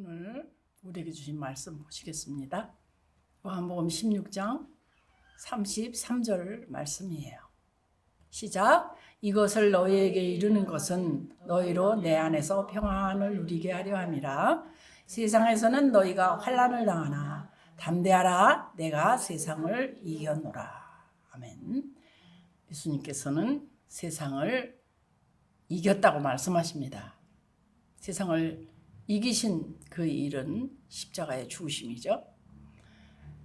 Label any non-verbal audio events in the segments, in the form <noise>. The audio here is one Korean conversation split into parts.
오늘 우리에게 주신 말씀 보시겠습니다. 요한복음 16장 33절 말씀이에요. 시작. 이것을 너희에게 이르는 것은 너희로 내 안에서 평안을 누리게 하려 함이라. 세상에서는 너희가 환난을 당하나 담대하라. 내가 세상을 이겼노라. 아멘. 예수님께서는 세상을 이겼다고 말씀하십니다. 세상을 이기신 그 일은 십자가의 죽으심이죠.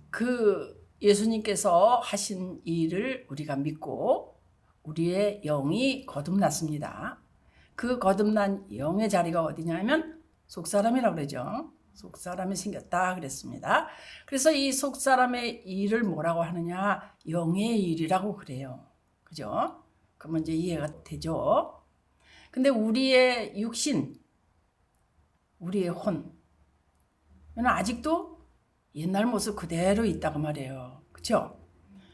그 예수님께서 하신 일을 우리가 믿고 우리의 영이 거듭났습니다. 그 거듭난 영의 자리가 어디냐면 속사람이라고 그러죠. 속사람이 생겼다 그랬습니다. 그래서 이 속사람의 일을 뭐라고 하느냐? 영의 일이라고 그래요. 그죠? 그러면 이제 이해가 되죠. 근데 우리의 육신, 우리의 혼, 는 아직도 옛날 모습 그대로 있다고 말이에요. 그렇죠?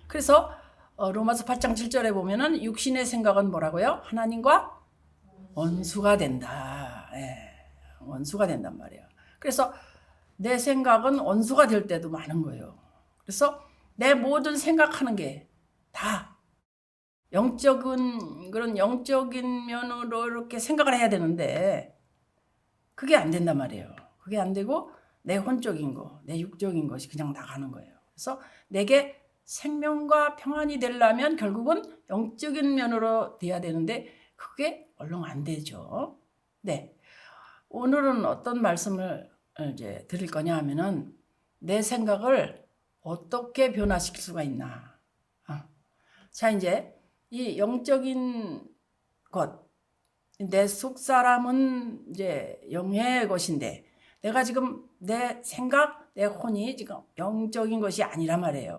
그래서 어, 로마서 8장 7절에 보면은 육신의 생각은 뭐라고요? 하나님과 원수가 된다. 예, 원수가 된단 말이에요. 그래서 내 생각은 원수가 될 때도 많은 거예요. 그래서 내 모든 생각하는 게 다 영적인 그런 영적인 면으로 이렇게 생각을 해야 되는데 그게 안 된단 말이에요. 그게 안 되고 내 혼적인 거, 내 육적인 것이 그냥 나가는 거예요. 그래서 내게 생명과 평안이 되려면 결국은 영적인 면으로 돼야 되는데 그게 얼른 안 되죠. 네. 오늘은 어떤 말씀을 이제 드릴 거냐 하면은 내 생각을 어떻게 변화시킬 수가 있나. 어. 자, 이제 이 영적인 것, 내 속 사람은 이제 영의 것인데 내가 지금 내 생각, 내 혼이 지금 영적인 것이 아니란 말이에요.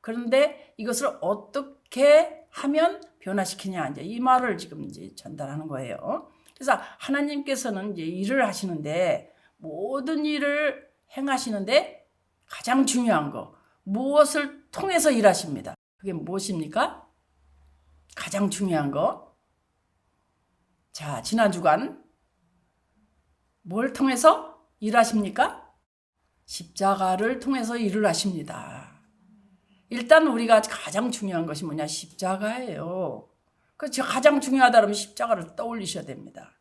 그런데 이것을 어떻게 하면 변화시키냐 이제 이 말을 지금 이제 전달하는 거예요. 그래서 하나님께서는 이제 일을 하시는데 모든 일을 행하시는데 가장 중요한 거 무엇을 통해서 일하십니다. 그게 무엇입니까? 가장 중요한 거. 자, 지난 주간 뭘 통해서 일하십니까? 십자가를 통해서 일을 하십니다. 일단 우리가 가장 중요한 것이 뭐냐? 십자가예요. 그 가장 중요하다 그러면 십자가를 떠올리셔야 됩니다.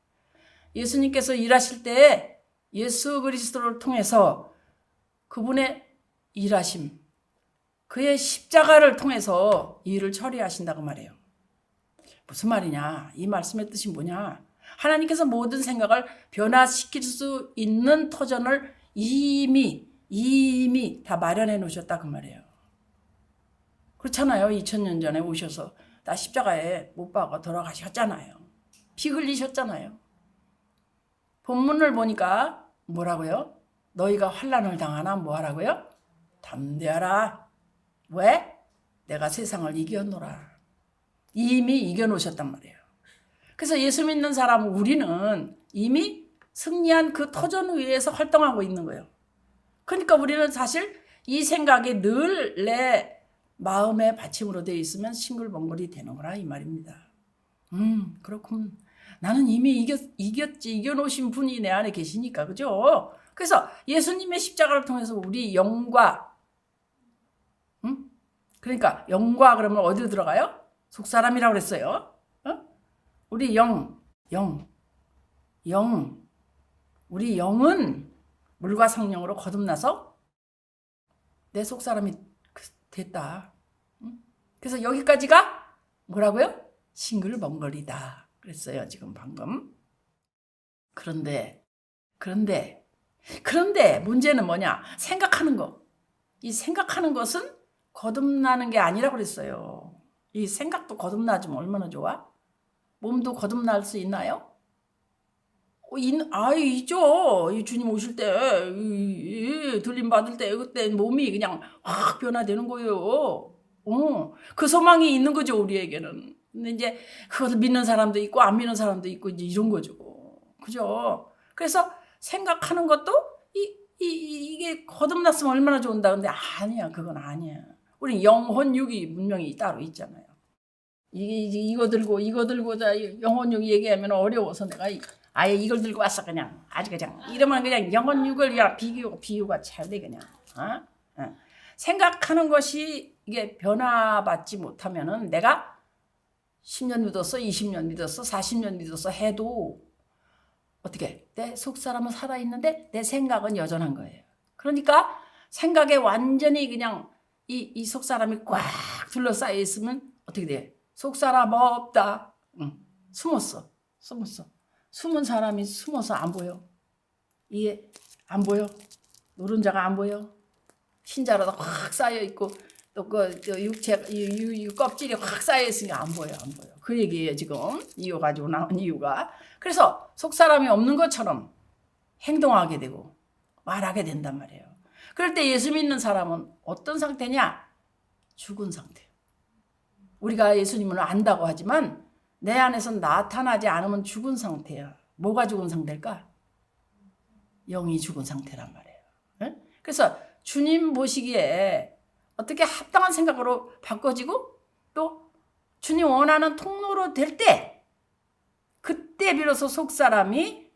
예수님께서 일하실 때 예수 그리스도를 통해서 그분의 일하심, 그의 십자가를 통해서 일을 처리하신다고 말해요. 무슨 말이냐? 이 말씀의 뜻이 뭐냐? 하나님께서 모든 생각을 변화시킬 수 있는 터전을 이미 이미 다 마련해 놓으셨다 그 말이에요. 그렇잖아요. 2000년 전에 오셔서 다 십자가에 못 박아 돌아가셨잖아요. 피 흘리셨잖아요. 본문을 보니까 뭐라고요? 너희가 환란을 당하나 뭐 하라고요? 담대하라. 왜? 내가 세상을 이겨노라. 이미 이겨놓으셨단 말이에요. 그래서 예수 믿는 사람 우리는 이미 승리한 그 터전 위에서 활동하고 있는 거예요. 그러니까 우리는 사실 이 생각이 늘 내 마음의 받침으로 되어 있으면 싱글벙글이 되는 거라 이 말입니다. 음, 그렇군. 나는 이미 이겼, 이겼지, 이겨놓으신 분이 내 안에 계시니까, 그죠? 그래서 예수님의 십자가를 통해서 우리 영과, 음? 그러니까 영과 그러면 어디로 들어가요? 속사람이라고 그랬어요. 어? 우리 영, 영, 영, 우리 영은 물과 성령으로 거듭나서 내 속사람이 됐다. 그래서 여기까지가 뭐라고요? 싱글벙글이다. 그랬어요. 지금 방금. 그런데, 그런데, 그런데 문제는 뭐냐? 생각하는 거. 이 생각하는 것은 거듭나는 게 아니라고 그랬어요. 이 생각도 거듭나주면 얼마나 좋아? 몸도 거듭날 수 있나요? 어, 아, 있죠. 이 주님 오실 때, 이, 이, 들림 받을 때, 그때 몸이 그냥 확 변화되는 거예요. 어, 그 소망이 있는 거죠, 우리에게는. 근데 이제 그것을 믿는 사람도 있고, 안 믿는 사람도 있고, 이제 이런 거죠. 그죠? 그래서 생각하는 것도 이, 이, 이게 거듭났으면 얼마나 좋은다. 근데 아니야, 그건 아니야. 우리 영혼 육이 분명히 따로 있잖아요. 이, 이거 들고, 이거 들고, 자, 영혼육 얘기하면 어려워서 내가 아예 이걸 들고 왔어 그냥. 아주 그냥. 이러면 그냥 영원 육을 야 비교 비유가 잘 돼 그냥. 어? 어. 생각하는 것이 이게 변화받지 못하면은 내가 10년 믿었어 20년 믿었어 40년 믿었어 해도 어떻게 내 속 사람은 살아 있는데 내 생각은 여전한 거예요. 그러니까 생각에 완전히 그냥 이, 이 속 사람이 꽉 둘러싸여 있으면 어떻게 돼 속 사람 없다 응. 숨었어 숨었어 숨은 사람이 숨어서 안 보여. 이게 안 보여. 노른자가 안 보여. 흰자라도 확 쌓여 있고 또그 육체 이, 이, 이 껍질이 확 쌓여 있으니까 안 보여 안 보여. 그 얘기예요 지금 이유 가지고 나온 이유가. 그래서 속 사람이 없는 것처럼 행동하게 되고 말하게 된단 말이에요. 그럴 때 예수 믿는 사람은 어떤 상태냐? 죽은 상태. 우리가 예수님을 안다고 하지만 내 안에서 나타나지 않으면 죽은 상태야. 뭐가 죽은 상태일까? 영이 죽은 상태란 말이에요. 예? 그래서 주님 보시기에 어떻게 합당한 생각으로 바꿔지고 또 주님 원하는 통로로 될 때 그때 비로소 속 사람이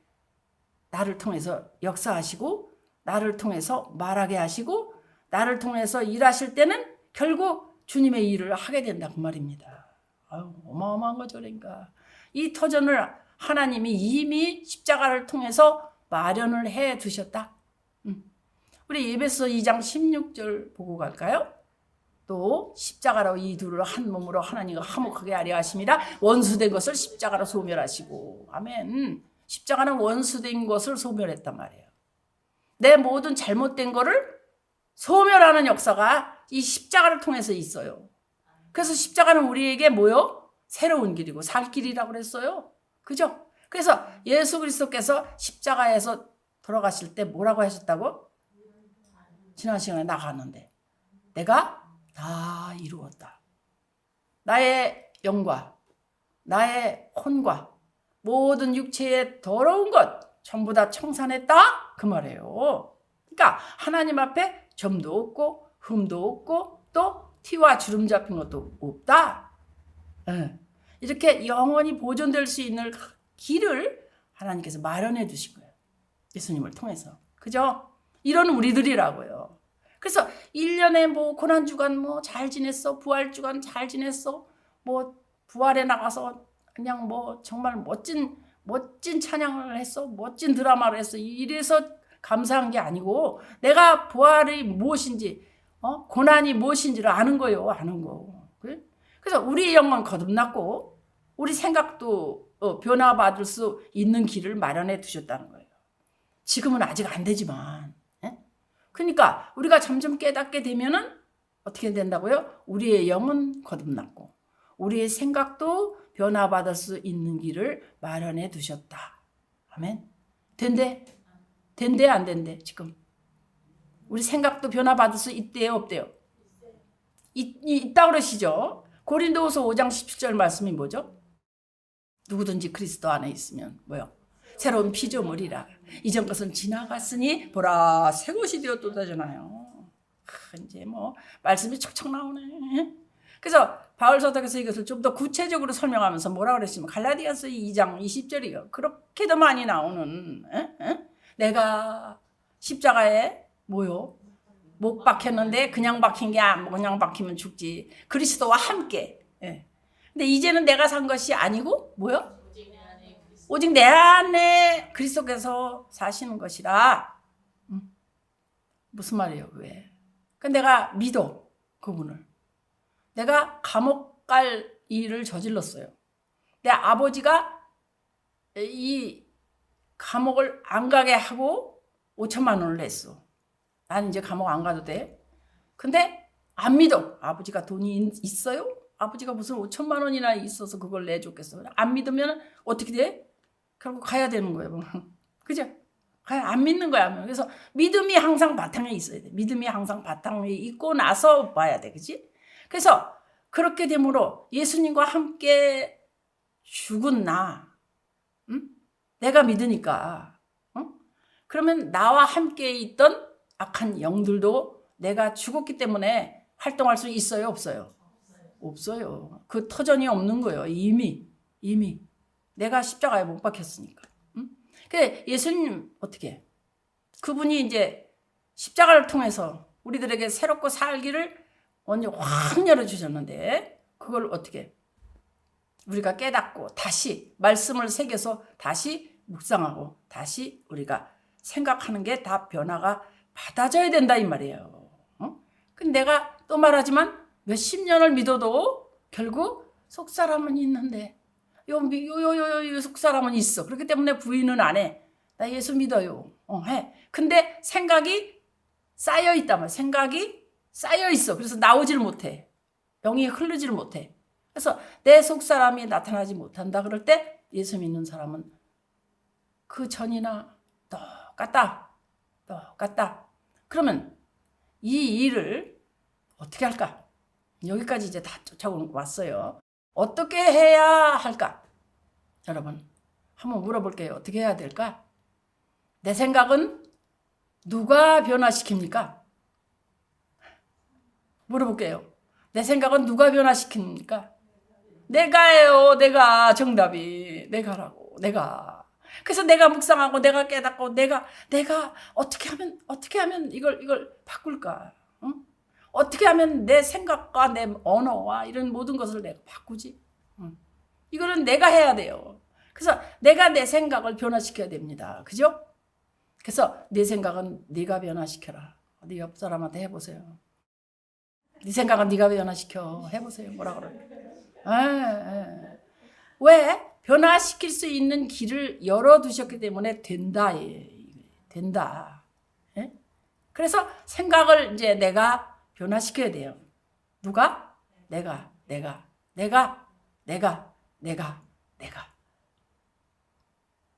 나를 통해서 역사하시고 나를 통해서 말하게 하시고 나를 통해서 일하실 때는 결국 주님의 일을 하게 된다 그 말입니다. 아유, 어마어마한 거죠, 그러니까. 이 터전을 하나님이 이미 십자가를 통해서 마련을 해 두셨다. 음. 우리 예배서 2장 16절 보고 갈까요? 또 십자가로 이 둘을 한 몸으로 하나님과 화목하게 하려 하심이라 원수된 것을 십자가로 소멸하시고 아멘. 십자가는 원수된 것을 소멸했단 말이에요. 내 모든 잘못된 거를 소멸하는 역사가 이 십자가를 통해서 있어요. 그래서 십자가는 우리에게 뭐요? 새로운 길이고 살 길이라고 그랬어요. 그죠? 그래서 예수 그리스도께서 십자가에서 돌아가실 때 뭐라고 하셨다고? 지난 시간에 나갔는데 내가 다 이루었다. 나의 영과 나의 혼과 모든 육체의 더러운 것 전부 다 청산했다 그 말이에요. 그러니까 하나님 앞에 점도 없고 흠도 없고 또 티와 주름 잡힌 것도 없다. 예. 이렇게 영원히 보존될 수 있는 길을 하나님께서 마련해 두신 거예요. 예수님을 통해서. 그죠? 이런 우리들이라고요. 그래서 1년에 뭐 고난주간 뭐 잘 지냈어. 부활주간 잘 지냈어. 뭐 부활에 나가서 그냥 뭐 정말 멋진 멋진 찬양을 했어. 멋진 드라마를 했어. 이래서 감사한 게 아니고 내가 부활이 무엇인지 어? 고난이 무엇인지를 아는 거요. 아는 거. 그래서 우리의 영은 거듭났고 우리 생각도 어, 변화받을 수 있는 길을 마련해 두셨다는 거예요. 지금은 아직 안 되지만. 예? 그러니까 우리가 점점 깨닫게 되면은 어떻게 된다고요? 우리의 영은 거듭났고 우리의 생각도 변화받을 수 있는 길을 마련해 두셨다. 아멘. 된대? 된대 안 된대 지금? 우리 생각도 변화받을 수 있대요 없대요? 있, 있다 그러시죠? 고린도후서 5장 17절 말씀이 뭐죠? 누구든지 그리스도 안에 있으면 뭐요? 새로운 피조물이라 이전 것은 지나갔으니 보라 새 것이 되었도다잖아요. 이제 뭐 말씀이 척척 나오네. 그래서 바울 서덕에서 이것을 좀 더 구체적으로 설명하면서 뭐라 그랬으면 갈라디아서 2장 20절이요. 그렇게도 많이 나오는 에? 에? 내가 십자가에 뭐요? 못 박혔는데 그냥 박힌 게 안, 그냥 박히면 죽지. 그리스도와 함께. 예. 근데 이제는 내가 산 것이 아니고 뭐요? 오직 내 안에 그리스도께서 사시는 것이라. 음. 무슨 말이에요? 왜? 그 내가 믿어 그분을. 내가 감옥 갈 일을 저질렀어요. 내 아버지가 이 감옥을 안 가게 하고 5천만 원을 냈어. 나는 이제 감옥 안 가도 돼. 근데 안 믿어. 아버지가 돈이 있어요? 아버지가 무슨 5천만 원이나 있어서 그걸 내줬겠어. 안 믿으면 어떻게 돼? 결국 가야 되는 거예요. <laughs> 그죠? 안 믿는 거야. 그래서 믿음이 항상 바탕에 있어야 돼. 믿음이 항상 바탕에 있고 나서 봐야 돼. 그지? 그래서 그렇게 되므로 예수님과 함께 죽은 나, 응? 내가 믿으니까, 응? 그러면 나와 함께 있던 악한 영들도 내가 죽었기 때문에 활동할 수 있어요, 없어요? 없어요. 그 터전이 없는 거예요. 이미 이미 내가 십자가에 못 박혔으니까. 응? 그 예수님 어떻게 그분이 이제 십자가를 통해서 우리들에게 새롭고 살기를 완전 확 열어 주셨는데 그걸 어떻게 우리가 깨닫고 다시 말씀을 새겨서 다시 묵상하고 다시 우리가 생각하는 게 다 변화가 받아져야 된다 이 말이에요. 어? 근데 내가 또 말하지만 몇십 년을 믿어도 결국 속 사람은 있는데 요요요요 속 사람은 있어. 그렇기 때문에 부인은 안 해. 나 예수 믿어요. 어, 해. 근데 생각이 쌓여 말이야. 생각이 쌓여 있어. 그래서 나오질 못해. 영이 흐르지를 못해. 그래서 내 속 사람이 나타나지 못한다 그럴 때 예수 믿는 사람은 그 전이나 똑같다. 똑같다. 그러면 이 일을 어떻게 할까? 여기까지 이제 다 쫓아오고 왔어요. 어떻게 해야 할까? 여러분, 한번 물어볼게요. 어떻게 해야 될까? 내 생각은 누가 변화시킵니까? 물어볼게요. 내 생각은 누가 변화시킵니까? 내가예요. 내가 정답이 내가라고. 내가. 그래서 내가 묵상하고 내가 깨닫고 내가 내가 어떻게 하면 어떻게 하면 이걸 이걸 바꿀까? 응? 어떻게 하면 내 생각과 내 언어와 이런 모든 것을 내가 바꾸지? 응. 이거는 내가 해야 돼요. 그래서 내가 내 생각을 변화시켜야 됩니다. 그죠? 그래서 내 생각은 네가 변화시켜라. 어디 옆 사람한테 해보세요. 네 생각은 네가 변화시켜. 해보세요. 뭐라 그래? 왜? 변화시킬 수 있는 길을 열어두셨기 때문에 된다. 예. 된다. 예? 그래서 생각을 이제 내가 변화시켜야 돼요. 누가? 내가, 내가, 내가, 내가, 내가, 내가.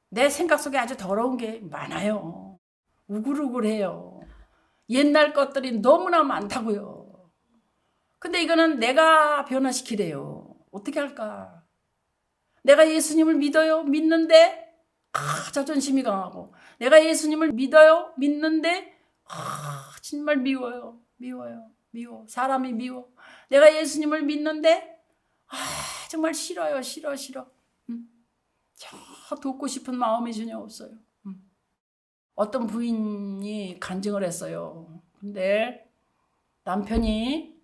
내 생각 속에 아주 더러운 게 많아요. 우글우글해요. 옛날 것들이 너무나 많다고요. 근데 이거는 내가 변화시키래요. 어떻게 할까? 내가 예수님을 믿어요. 믿는데 아, 자존심이 강하고 내가 예수님을 믿어요. 믿는데 아, 정말 미워요. 미워요. 미워. 사람이 미워. 내가 예수님을 믿는데 아, 정말 싫어요. 싫어 싫어. 음. 저 돕고 싶은 마음이 전혀 없어요. 음. 어떤 부인이 간증을 했어요. 근데 남편이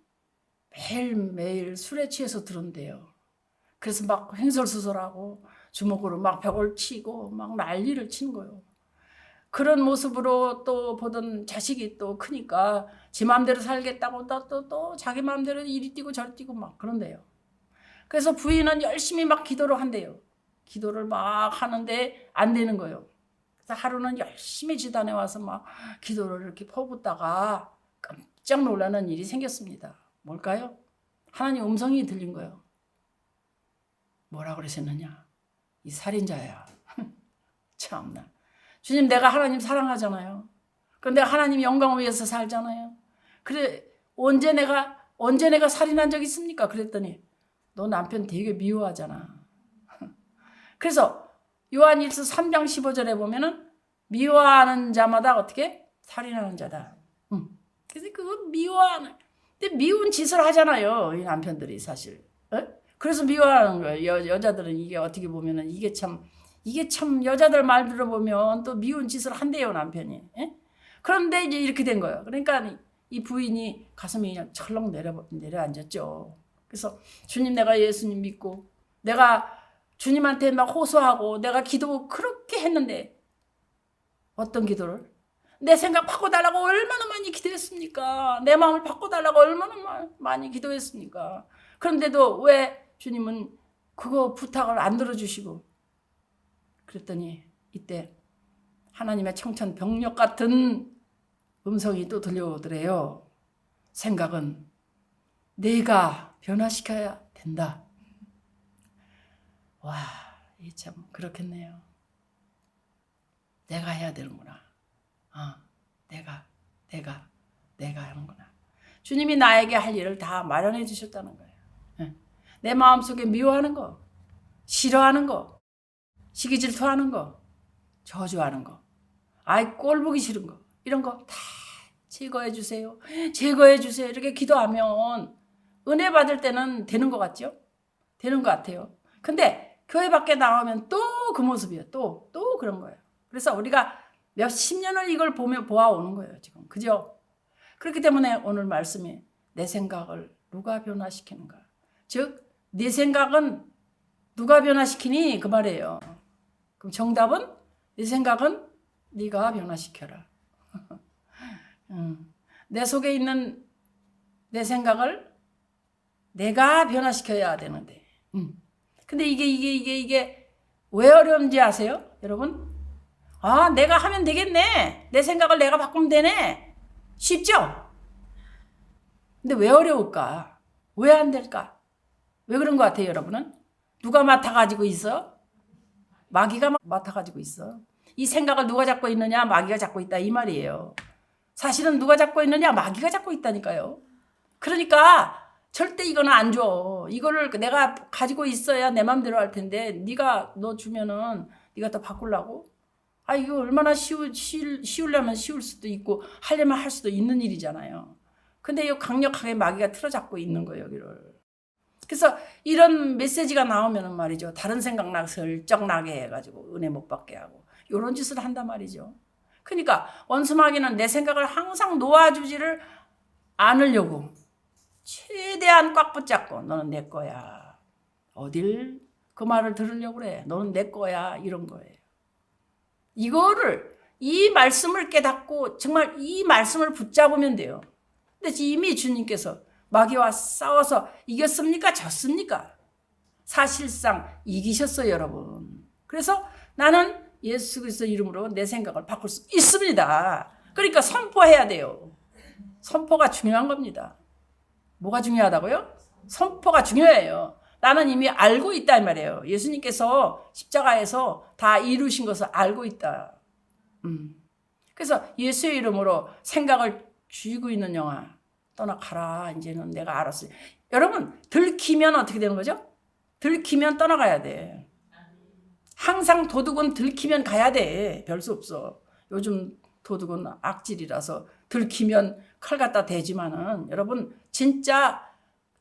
매일매일 술에 취해서 들은대요. 그래서 막 횡설수설하고 주먹으로 막 벽을 치고 막 난리를 치는 거예요. 그런 모습으로 또 보던 자식이 또 크니까 지 마음대로 살겠다고 또, 또, 또 자기 마음대로 이리 뛰고 저리 뛰고 막 그런데요. 그래서 부인은 열심히 막 기도를 한대요. 기도를 막 하는데 안 되는 거예요. 그래서 하루는 열심히 지단에 와서 막 기도를 이렇게 퍼붓다가 깜짝 놀라는 일이 생겼습니다. 뭘까요? 하나님 음성이 들린 거예요. 뭐라 그러셨느냐? 이 살인자야. <laughs> 참나. 주님 내가 하나님 사랑하잖아요. 그런데 하나님 영광을 위해서 살잖아요. 그래 언제 내가 언제 내가 살인한 적 있습니까? 그랬더니 너 남편 되게 미워하잖아. <laughs> 그래서 요한일서 3장 15절에 보면은 미워하는 자마다 어떻게 살인하는 자다. 응. 그래서 그거 미워하는 근데 미운 짓을 하잖아요. 이 남편들이 사실. 에? 그래서 미워하는 거예요. 여, 여자들은 이게 어떻게 보면은 이게 참 이게 참 여자들 말 들어보면 또 미운 짓을 한대요 남편이. 에? 그런데 이제 이렇게 된 거예요. 그러니까 이 부인이 가슴이 그냥 철렁 내려 내려앉았죠. 그래서 주님 내가 예수님 믿고 내가 주님한테 막 호소하고 내가 기도 그렇게 했는데 어떤 기도를 내 생각 바꿔달라고 얼마나 많이 기도했습니까? 내 마음을 바꿔달라고 얼마나 많이 기도했습니까? 그런데도 왜 주님은 그거 부탁을 안 들어주시고 그랬더니 이때 하나님의 청천 병력 같은 음성이 또 들려오더래요. 생각은 내가 변화시켜야 된다. 와, 이 참 그렇겠네요. 내가 해야 되는구나. 어, 내가, 내가, 내가 하는구나. 주님이 나에게 할 일을 다 마련해 주셨다는 거예요. 예. 내 마음속에 미워하는 거, 싫어하는 거, 시기 질투하는 거, 저주하는 거, 아이 꼴 보기 싫은 거, 이런 거 다 제거해 주세요. 제거해 주세요. 이렇게 기도하면 은혜 받을 때는 되는 것 같죠? 되는 것 같아요. 근데 교회 밖에 나오면 또 그 모습이에요. 또, 또 그런 거예요. 그래서 우리가 몇십 년을 이걸 보며 보아오는 거예요, 지금. 그죠? 그렇기 때문에 오늘 말씀이 내 생각을 누가 변화시키는가? 즉, 네 생각은 누가 변화시키니? 그 말이에요. 그럼 정답은 네 생각은 네가 변화시켜라. <laughs> 음, 내 속에 있는 내 생각을 내가 변화시켜야 되는데. 음. 근데 이게 이게 이게 이게 왜 어려운지 아세요? 여러분? 아, 내가 하면 되겠네. 내 생각을 내가 바꾸면 되네. 쉽죠? 근데 왜 어려울까? 왜 안 될까? 왜 그런 것 같아요, 여러분은? 누가 맡아가지고 있어? 마귀가 막 맡아가지고 있어. 이 생각을 누가 잡고 있느냐? 마귀가 잡고 있다. 이 말이에요. 사실은 누가 잡고 있느냐? 마귀가 잡고 있다니까요. 그러니까 절대 이거는 안 줘. 이거를 내가 가지고 있어야 내 맘대로 할 텐데 네가 너 주면은 네가 또 바꾸려고? 아 이거 얼마나 쉬우, 쉬, 쉬우려면 쉬울 수도 있고 하려면 할 수도 있는 일이잖아요. 근데 이 강력하게 마귀가 틀어잡고 있는 거예요, 여기를. 그래서 이런 메시지가 나오면은 말이죠. 다른 생각 나 슬쩍 나게 해가지고 은혜 못 받게 하고 이런 짓을 한단 말이죠. 그러니까 원수 마귀는 내 생각을 항상 놓아주지를 않으려고 최대한 꽉 붙잡고 너는 내 거야. 어딜 그 말을 들으려고 그래. 너는 내 거야. 이런 거예요. 이거를 이 말씀을 깨닫고 정말 이 말씀을 붙잡으면 돼요. 근데 이미 주님께서 마귀와 싸워서 이겼습니까? 졌습니까? 사실상 이기셨어요, 여러분. 그래서 나는 예수 그리스도 이름으로 내 생각을 바꿀 수 있습니다. 그러니까 선포해야 돼요. 선포가 중요한 겁니다. 뭐가 중요하다고요? 선포가 중요해요. 나는 이미 알고 있다 이 말이에요. 예수님께서 십자가에서 다 이루신 것을 알고 있다. 음. 그래서 예수의 이름으로 생각을 쥐고 있는 영화 떠나가라. 이제는 내가 알았어요. 여러분 들키면 어떻게 되는 거죠? 들키면 떠나가야 돼. 항상 도둑은 들키면 가야 돼. 별 수 없어. 요즘 도둑은 악질이라서 들키면 칼 갖다 대지만은 여러분 진짜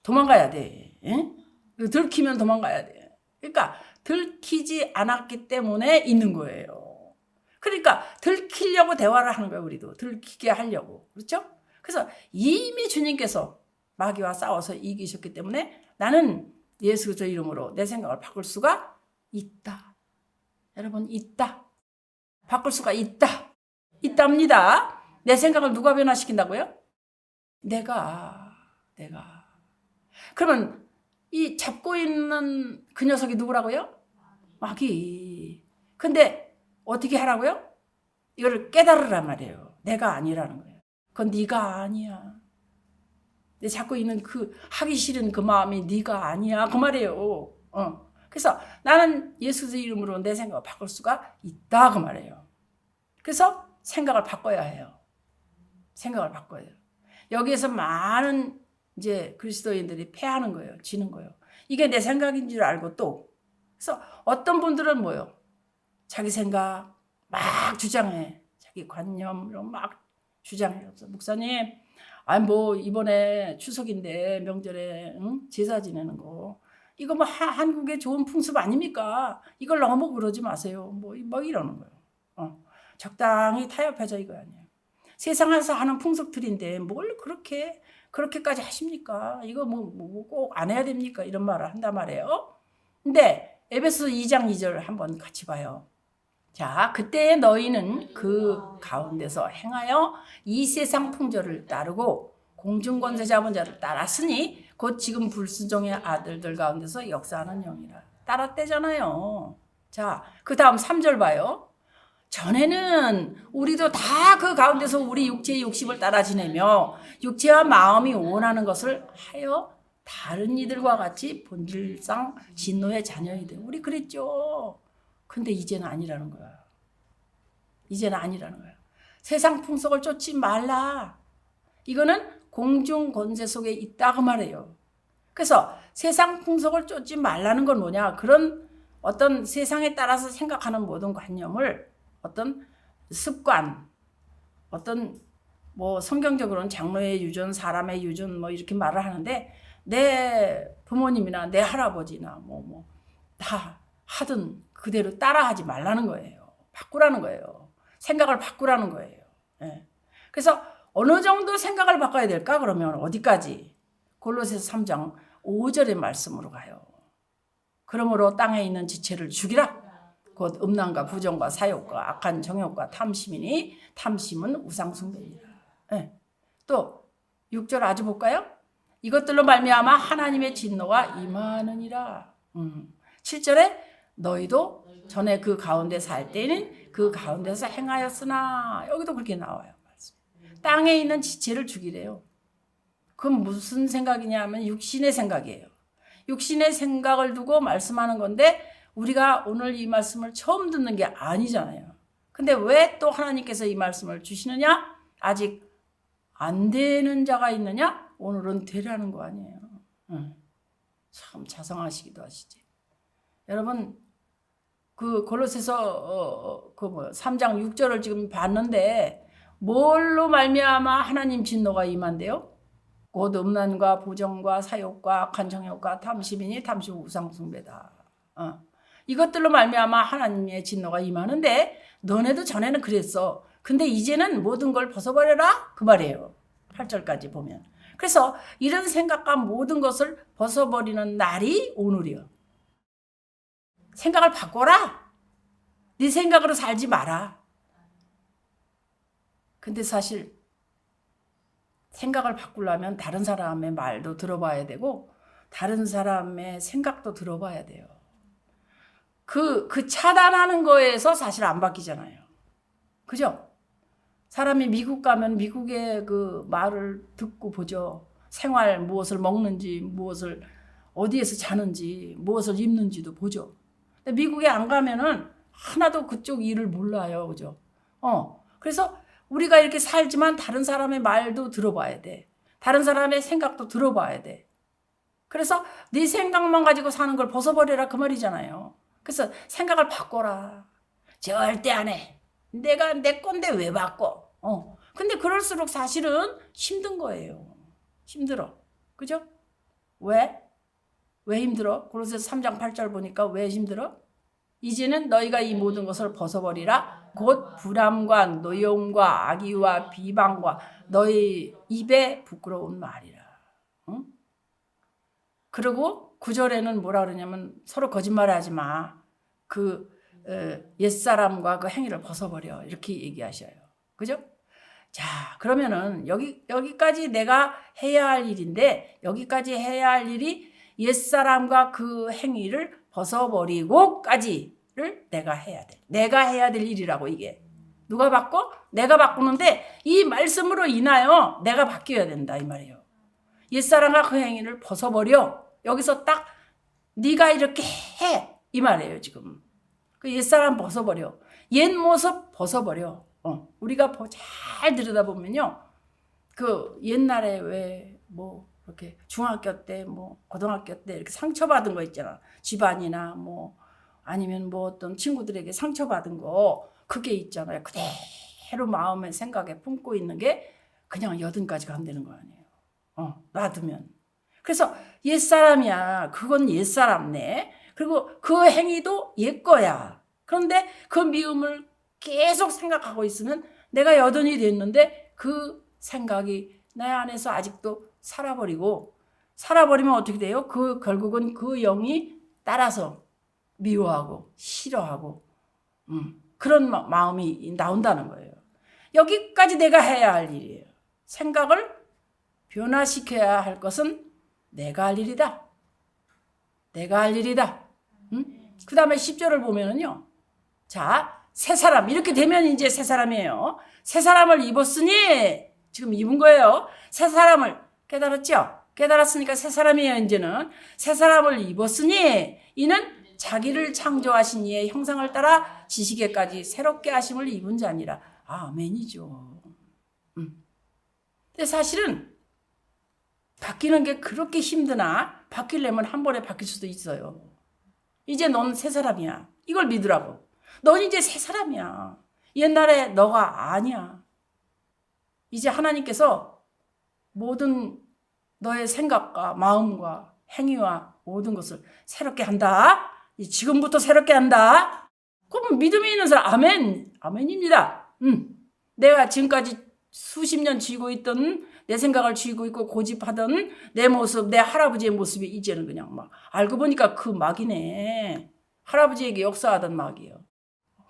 도망가야 돼. 예? 들키면 도망가야 돼. 그러니까 들키지 않았기 때문에 있는 거예요. 그러니까 들키려고 대화를 하는 거예요, 우리도. 들키게 하려고. 그렇죠? 그래서 이미 주님께서 마귀와 싸워서 이기셨기 때문에 나는 예수 그리스도 이름으로 내 생각을 바꿀 수가 있다. 여러분 있다. 바꿀 수가 있다. 있답니다. 내 생각을 누가 변화시킨다고요? 내가 내가. 그러면 이 잡고 있는 그 녀석이 누구라고요? 마귀. 근데 어떻게 하라고요? 이거를 깨달으란 말이에요. 내가 아니라는 거예요. 그건 네가 아니야. 내 잡고 있는 그 하기 싫은 그 마음이 네가 아니야. 그 말이에요. 어. 그래서 나는 예수 이름으로 내 생각을 바꿀 수가 있다. 그 말이에요. 그래서 생각을 바꿔야 해요. 생각을 바꿔야 돼요. 여기에서 많은 이제 그리스도인들이 패하는 거예요. 지는 거예요. 이게 내 생각인 줄 알고 또. 그래서 어떤 분들은 뭐요? 자기 생각 막 주장해. 자기 관념 막 주장해요. 목사님, 아니 뭐 이번에 추석인데 명절에 응? 제사 지내는 거 이거 뭐 하, 한국의 좋은 풍습 아닙니까? 이걸 너무 그러지 마세요. 뭐, 뭐 이러는 거예요. 어. 적당히 타협하자 이거 아니에요. 세상에서 하는 풍속들인데 뭘 그렇게 그렇게까지 하십니까? 이거 뭐 꼭 안 해야 됩니까? 이런 말을 한단 말이에요. 근데 에베소 2장 2절 한번 같이 봐요. 자, 그때 너희는 그 가운데서 행하여 이 세상 풍조를 따르고 공중권세 잡은 자를 따랐으니 곧 지금 불순종의 아들들 가운데서 역사하는 영이라. 따랐대잖아요. 자, 그 다음 3절 봐요. 전에는 우리도 다 그 가운데서 우리 육체의 욕심을 따라 지내며 육체와 마음이 원하는 것을 하여 다른 이들과 같이 본질상 진노의 자녀이들. 우리 그랬죠. 근데 이제는 아니라는 거야. 이제는 아니라는 거야. 세상 풍속을 쫓지 말라. 이거는 공중 권세 속에 있다고 말해요. 그래서 세상 풍속을 쫓지 말라는 건 뭐냐? 그런 어떤 세상에 따라서 생각하는 모든 관념을 어떤 습관, 어떤 뭐 성경적으로는 장로의 유전, 사람의 유전 뭐 이렇게 말을 하는데 내 부모님이나 내 할아버지나 뭐 뭐 다 하든 그대로 따라하지 말라는 거예요. 바꾸라는 거예요. 생각을 바꾸라는 거예요. 예. 그래서 어느 정도 생각을 바꿔야 될까? 그러면 어디까지? 골로새서 3장 5절의 말씀으로 가요. 그러므로 땅에 있는 지체를 죽이라. 곧 음란과 부정과 사욕과 악한 정욕과 탐심이니 탐심은 우상숭배니라. 예. 또 6절 아주 볼까요? 이것들로 말미암아 하나님의 진노가 임하느니라. 음. 7절에 너희도 전에 그 가운데 살 때는 그 가운데서 행하였으나 여기도 그렇게 나와요. 땅에 있는 지체를 죽이래요. 그건 무슨 생각이냐면 육신의 생각이에요. 육신의 생각을 두고 말씀하는 건데 우리가 오늘 이 말씀을 처음 듣는 게 아니잖아요. 근데 왜 또 하나님께서 이 말씀을 주시느냐? 아직 안 되는 자가 있느냐? 오늘은 되라는 거 아니에요. 응. 참 자성하시기도 하시지. 여러분 그 골로새서 그뭐 3장 6절을 지금 봤는데 뭘로 말미암아 하나님 진노가 임한대요? 곧 음란과 부정과 사욕과 정욕과 탐심이니 탐심 우상 숭배다. 어. 이것들로 말미암아 하나님의 진노가 임하는데 너네도 전에는 그랬어. 근데 이제는 모든 걸 벗어버려라 그 말이에요. 8절까지 보면. 그래서 이런 생각과 모든 것을 벗어버리는 날이 오늘이요. 생각을 바꿔라. 네 생각으로 살지 마라. 근데 사실 생각을 바꾸려면 다른 사람의 말도 들어봐야 되고 다른 사람의 생각도 들어봐야 돼요. 그, 그 차단하는 거에서 사실 안 바뀌잖아요. 그죠? 사람이 미국 가면 미국의 그 말을 듣고 보죠. 생활 무엇을 먹는지, 무엇을 어디에서 자는지, 무엇을 입는지도 보죠. 근데 미국에 안 가면은 하나도 그쪽 일을 몰라요. 그죠? 어. 그래서 우리가 이렇게 살지만 다른 사람의 말도 들어봐야 돼. 다른 사람의 생각도 들어봐야 돼. 그래서 네 생각만 가지고 사는 걸 벗어버려라 그 말이잖아요. 그래서 생각을 바꿔라. 절대 안 해. 내가 내 건데 왜 바꿔? 어. 근데 그럴수록 사실은 힘든 거예요. 힘들어. 그죠? 왜? 왜 힘들어? 골로새서 3장 8절 보니까 왜 힘들어? 이제는 너희가 이 모든 것을 벗어버리라. 곧 불함과 노여움과 악의와 비방과 너희 입에 부끄러운 말이라. 응? 그리고 구절에는 뭐라 그러냐면 서로 거짓말하지 마. 그 어, 옛사람과 그 행위를 벗어버려. 이렇게 얘기하셔요. 그죠? 자, 그러면은 여기 여기까지 내가 해야 할 일인데 여기까지 해야 할 일이 옛사람과 그 행위를 벗어버리고까지를 내가 해야 돼. 내가 해야 될 일이라고 이게. 누가 바꿔? 내가 바꾸는데 이 말씀으로 인하여 내가 바뀌어야 된다 이 말이에요. 옛사람과 그 행위를 벗어버려. 여기서 딱 네가 이렇게 해. 이 말이에요, 지금. 그 옛사람 벗어버려. 옛 모습 벗어버려. 어. 우리가 잘 들여다보면요. 그 옛날에 왜 뭐 이렇게 중학교 때 뭐 고등학교 때 이렇게 상처받은 거 있잖아. 집안이나 뭐 아니면 뭐 어떤 친구들에게 상처받은 거 그게 있잖아요. 그대로 마음에 생각에 품고 있는 게 그냥 여든까지 간다는 거 아니에요. 어, 놔두면. 그래서 옛사람이야. 그건 옛사람네. 그 행위도 옛 거야. 그런데 그 미움을 계속 생각하고 있으면 내가 여든이 됐는데 그 생각이 내 안에서 아직도 살아버리고 살아버리면 어떻게 돼요? 그 결국은 그 영이 따라서 미워하고 싫어하고 음, 그런 마, 마음이 나온다는 거예요. 여기까지 내가 해야 할 일이에요. 생각을 변화시켜야 할 것은 내가 할 일이다. 내가 할 일이다. 음? 그 다음에 10절을 보면은요. 자, 새 사람. 이렇게 되면 이제 새 사람이에요. 새 사람을 입었으니, 지금 입은 거예요. 새 사람을 깨달았죠? 깨달았으니까 새 사람이에요, 이제는. 새 사람을 입었으니, 이는 자기를 창조하신 이의 형상을 따라 지식에까지 새롭게 하심을 입은 자니라. 아멘이죠. 음. 근데 사실은 바뀌는 게 그렇게 힘드나 바뀌려면 한 번에 바뀔 수도 있어요. 이제 넌 새 사람이야. 이걸 믿으라고. 넌 이제 새 사람이야. 옛날에 너가 아니야. 이제 하나님께서 모든 너의 생각과 마음과 행위와 모든 것을 새롭게 한다. 지금부터 새롭게 한다. 그러면 믿음이 있는 사람 아멘 아멘입니다. 음. 내가 지금까지 수십 년 쥐고 있던 내 생각을 쥐고 있고 고집하던 내 모습 내 할아버지의 모습이 이제는 그냥 막 알고 보니까 그 막이네. 할아버지에게 역사하던 막이요.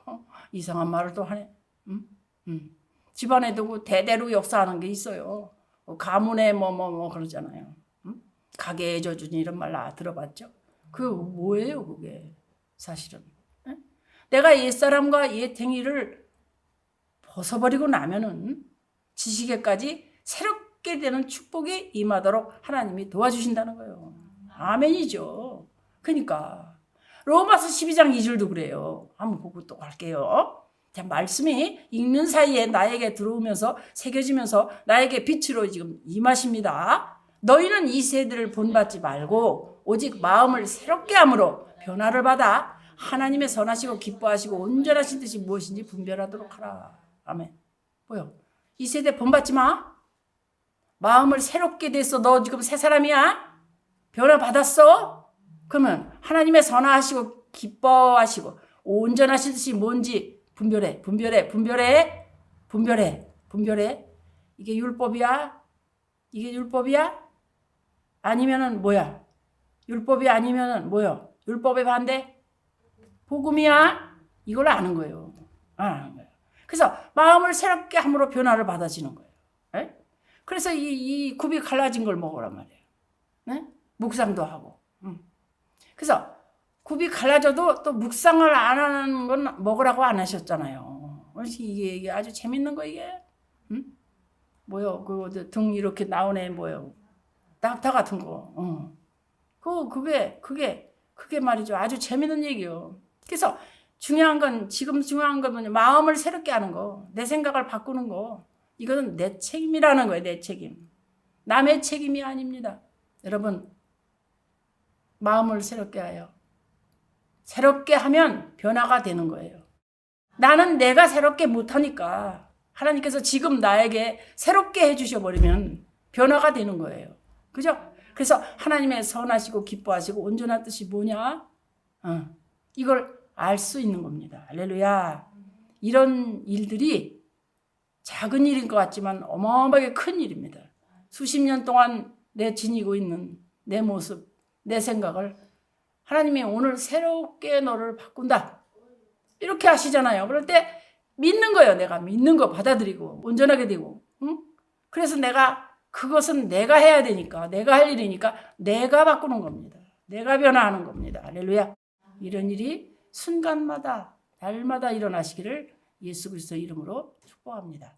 어, 이상한 말을 또 하네. 음? 음. 집안에도 그 대대로 역사하는 게 있어요. 어, 가문에 뭐 뭐 뭐 그러잖아요. 음? 가게에 져준 이런 말 나 들어봤죠? 그 뭐예요 그게 사실은. 에? 내가 옛사람과 옛행위를 벗어버리고 나면은 지식에까지 새롭게 되는 축복이 임하도록 하나님이 도와주신다는 거예요. 아멘이죠. 그러니까 로마서 12장 2절도 그래요. 한번 보고 또 갈게요. 자, 말씀이 읽는 사이에 나에게 들어오면서 새겨지면서 나에게 빛으로 지금 임하십니다. 너희는 이 세대를 본받지 말고 오직 마음을 새롭게 함으로 변화를 받아 하나님의 선하시고 기뻐하시고 온전하신 뜻이 무엇인지 분별하도록 하라. 아멘. 뭐요? 이 세대 본받지 마. 마음을 새롭게 됐어. 너 지금 새 사람이야? 변화 받았어? 그러면 하나님의 선하시고 기뻐하시고 온전하신 뜻이 뭔지 분별해. 분별해. 분별해. 분별해. 분별해. 이게 율법이야? 이게 율법이야? 아니면은 뭐야? 율법이 아니면은 뭐야? 율법의 반대? 복음이야? 이걸 아는 거예요. 아는 거예요. 그래서 마음을 새롭게 함으로 변화를 받아지는 거예요. 에? 그래서 이, 이 굽이 갈라진 걸 먹으란 말이에요. 네? 묵상도 하고. 음. 그래서 굽이 갈라져도 또 묵상을 안 하는 건 먹으라고 안 하셨잖아요. 이게, 이게 아주 재밌는 거 이게. 음? 뭐요? 그등 이렇게 나오네 뭐요? 낙타 같은 거. 어. 그 그게 그게 그게 말이죠. 아주 재밌는 얘기요. 그래서 중요한 건 지금 중요한 건 뭐냐 마음을 새롭게 하는 거, 내 생각을 바꾸는 거. 이거는 내 책임이라는 거예요. 내 책임. 남의 책임이 아닙니다. 여러분 마음을 새롭게 하여 새롭게 하면 변화가 되는 거예요. 나는 내가 새롭게 못하니까 하나님께서 지금 나에게 새롭게 해주셔 버리면 변화가 되는 거예요. 그죠? 그래서 하나님의 선하시고 기뻐하시고 온전한 뜻이 뭐냐? 어, 이걸 알 수 있는 겁니다. 할렐루야. 이런 일들이 작은 일인 것 같지만 어마어마하게 큰 일입니다. 수십 년 동안 내 지니고 있는 내 모습, 내 생각을 하나님이 오늘 새롭게 너를 바꾼다. 이렇게 하시잖아요. 그럴 때 믿는 거예요. 내가 믿는 거 받아들이고 온전하게 되고. 응? 그래서 내가 그것은 내가 해야 되니까 내가 할 일이니까 내가 바꾸는 겁니다. 내가 변화하는 겁니다. 할렐루야. 이런 일이 순간마다 날마다 일어나시기를 예수 그리스도 이름으로 축복합니다.